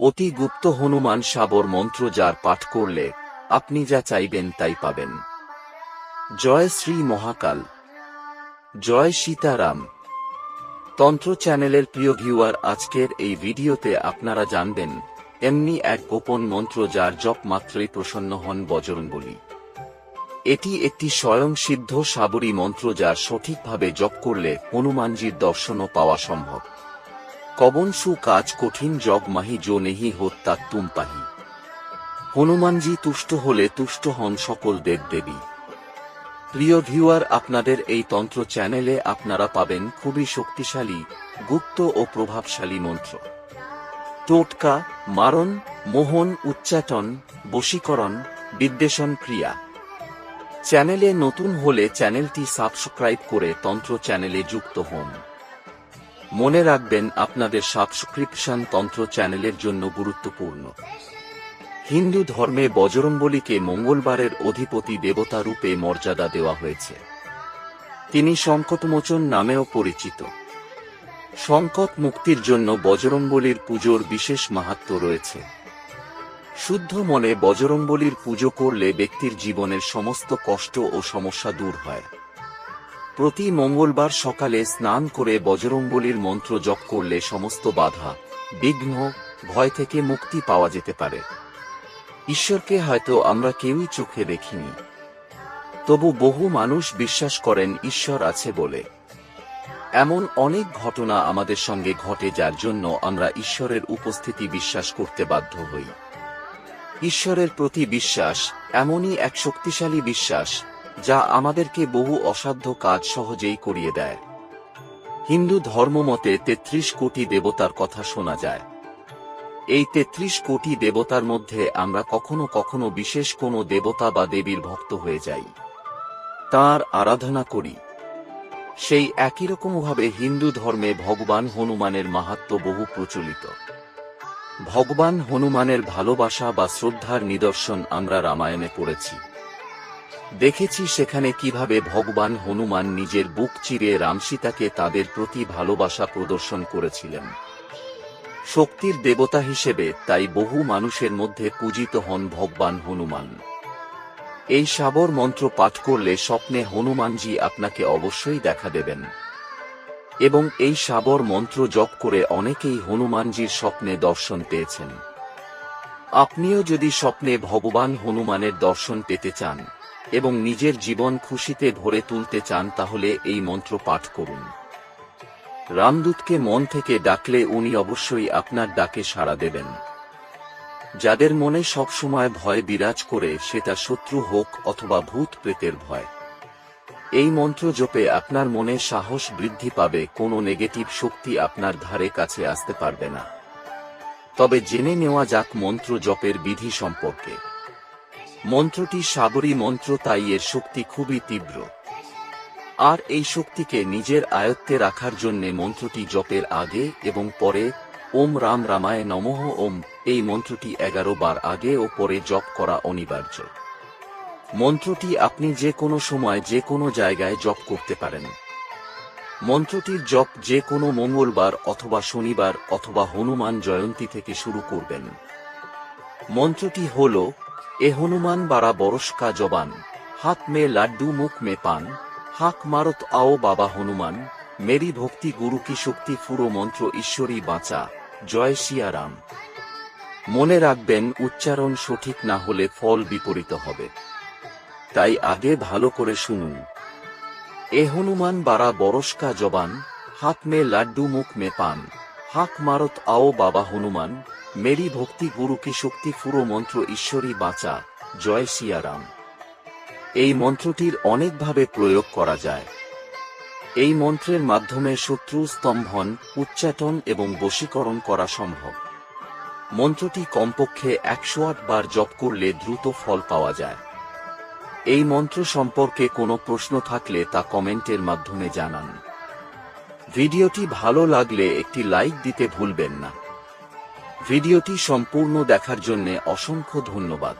অতি গুপ্ত হনুমান সাবর মন্ত্র যার পাঠ করলে আপনি যা চাইবেন তাই পাবেন। জয় শ্রী মহাকাল। জয় সীতারাম। তন্ত্র চ্যানেলের প্রিয় ভিউয়ার, আজকের এই ভিডিওতে আপনারা জানবেন, এমনি এক গোপন মন্ত্র যার জপ মাত্রই প্রসন্ন হন বজরঙ্গলী এটি একটি স্বয়ং সিদ্ধ সাবরী মন্ত্র যার সঠিকভাবে জপ করলে হনুমানজির দর্শনও পাওয়া সম্ভব। কবন সু কাজ কঠিন জগ মাহি জো নেহি হোত তাক তুম পাহি। হনুমানজি তুষ্ট হলে তুষ্ট হন সকল দেবদেবী প্রিয় ভিউয়ার, আপনাদের এই তন্ত্র চ্যানেলে আপনারা পাবেন খুবই শক্তিশালী, গুপ্ত ও প্রভাবশালী মন্ত্র। টোটকা, মারণ, মোহন, উচ্চাটন, বশীকরণ, বিদ্বেষণ ক্রিয়া। চ্যানেলে নতুন হলে চ্যানেলটি সাবস্ক্রাইব করে তন্ত্র চ্যানেলে যুক্ত হন। মনে রাখবেন, আপনাদের সাবস্ক্রিপশন তন্ত্র চ্যানেলের জন্য গুরুত্বপূর্ণ। হিন্দু ধর্মে বজরঙ্গলীকে মঙ্গলবারের অধিপতি দেবতা রূপে মর্যাদা দেওয়া হয়েছে। তিনি সংকটমোচন নামেও পরিচিত। সংকট মুক্তির জন্য বজরঙ্গলীর পুজোর বিশেষ মাহাত্ম্য রয়েছে। শুদ্ধ মনে বজরঙ্গলীর পুজো করলে ব্যক্তির জীবনের সমস্ত কষ্ট ও সমস্যা দূর হয়। প্রতি মঙ্গলবার সকালে স্নান করে বজরঙ্গলীর মন্ত্র জপ করলে সমস্ত বাধা, বিঘ্ন, ভয় থেকে মুক্তি পাওয়া যেতে পারে। ঈশ্বরকে হয়তো আমরা কেউই চোখে দেখিনি। তবু বহু মানুষ বিশ্বাস করেন ঈশ্বর আছে বলে। এমন অনেক ঘটনা আমাদের সঙ্গে ঘটে যার জন্য আমরা ঈশ্বরের উপস্থিতি বিশ্বাস করতে বাধ্য হই। ঈশ্বরের প্রতি বিশ্বাস এমনই এক শক্তিশালী বিশ্বাস যা আমাদেরকে বহু অসাধ্য কাজ সহজেই করিয়ে দেয়। হিন্দু ধর্মমতে তেত্রিশ কোটি দেবতার কথা শোনা যায়। এই তেত্রিশ কোটি দেবতার মধ্যে আমরা কখনো কখনো বিশেষ কোনো দেবতা বা দেবীর ভক্ত হয়ে যাই। তার আরাধনা করি। সেই একই রকমভাবে হিন্দু ধর্মে ভগবান হনুমানের মাহাত্ম বহু প্রচলিত। ভগবান হনুমানের ভালোবাসা বা শ্রদ্ধার নিদর্শন আমরা রামায়ণে পড়েছি। দেখেছি সেখানে কীভাবে ভগবান হনুমান নিজের বুক চিরে রামসীতাকে তাদের প্রতি ভালোবাসা প্রদর্শন করেছিলেন। শক্তির দেবতা হিসেবে তাই বহু মানুষের মধ্যে পূজিত হন ভগবান হনুমান। এই সাবর মন্ত্র পাঠ করলে স্বপ্নে হনুমানজি আপনাকে অবশ্যই দেখা দেবেন। এবং এই সাবর মন্ত্র জপ করে অনেকেই হনুমানজির স্বপ্নে দর্শন পেয়েছেন। আপনিও যদি স্বপ্নে ভগবান হনুমানের দর্শন পেতে চান এবং নিজের জীবন খুশিতে ভরে তুলতে চান তাহলে এই মন্ত্র পাঠ করুন। রামদূতকে মন থেকে ডাকলে উনি অবশ্যই আপনার ডাকে সাড়া দেবেন। যাদের মনে সবসময় ভয় বিরাজ করে সেটা শত্রু হোক অথবা ভূত প্রেতের ভয়। এই মন্ত্র জপে আপনার মনে সাহস বৃদ্ধি পাবে, কোনো নেগেটিভ শক্তি আপনার ধারে কাছে আসতে পারবে না। তবে জেনে নেওয়া যাক মন্ত্র জপের বিধি সম্পর্কে। মন্ত্রটি সাগরী মন্ত্র, তাই এর শক্তি খুবই তীব্র। আর এই শক্তিকে নিজের আয়ত্তে রাখার জন্য মন্ত্রটি জপের আগে এবং পরে, ওম রাম রামায় নমঃ ওম, এই মন্ত্রটি এগারো বার আগে ও পরে জপ করা অনিবার্য। মন্ত্রটি আপনি যে কোনো সময় যে কোনো জায়গায় জপ করতে পারেন। মন্ত্রটির জপ যে কোনো মঙ্গলবার অথবা শনিবার অথবা হনুমান জয়ন্তী থেকে শুরু করবেন। মন্ত্রটি হল এ হনুমান বাড়া বরস কা জবান, হাত মে লাড্ডু মুখ মে পান, হাক মারত আও বাবা হনুমান, মেরি ভক্তি গুরু কি শক্তি ফুরো মন্ত্র ঈশ্বরী বাঁচা, জয় সিয়ারাম মনে রাখবেন, উচ্চারণ সঠিক না হলে ফল বিপরীত হবে। তাই আগে ভালো করে শুনুন। এ হনুমান বাড়া বরস্কা জবান, হাত মে লাড্ডু মুখ মে পান। হাক মারত আও বাবা হনুমান, মেরি ভক্তি গুরু কি শক্তি ফুরো মন্ত্র ঈশ্বরী বাঁচা, জয় সিয়ারাম এই মন্ত্রটির অনেকভাবে প্রয়োগ করা যায়। এই মন্ত্রের মাধ্যমে শত্রু, স্তম্ভন, উচ্চাটন এবং বশীকরণ করা সম্ভব। মন্ত্রটি কমপক্ষে একশো আট বার জপ করলে দ্রুত ফল পাওয়া যায়। এই মন্ত্র সম্পর্কে কোনো প্রশ্ন থাকলে তা কমেন্টের মাধ্যমে জানান। ভিডিওটি ভালো লাগলে একটি লাইক দিতে ভুলবেন না। ভিডিওটি সম্পূর্ণ দেখার জন্য অসংখ্য ধন্যবাদ।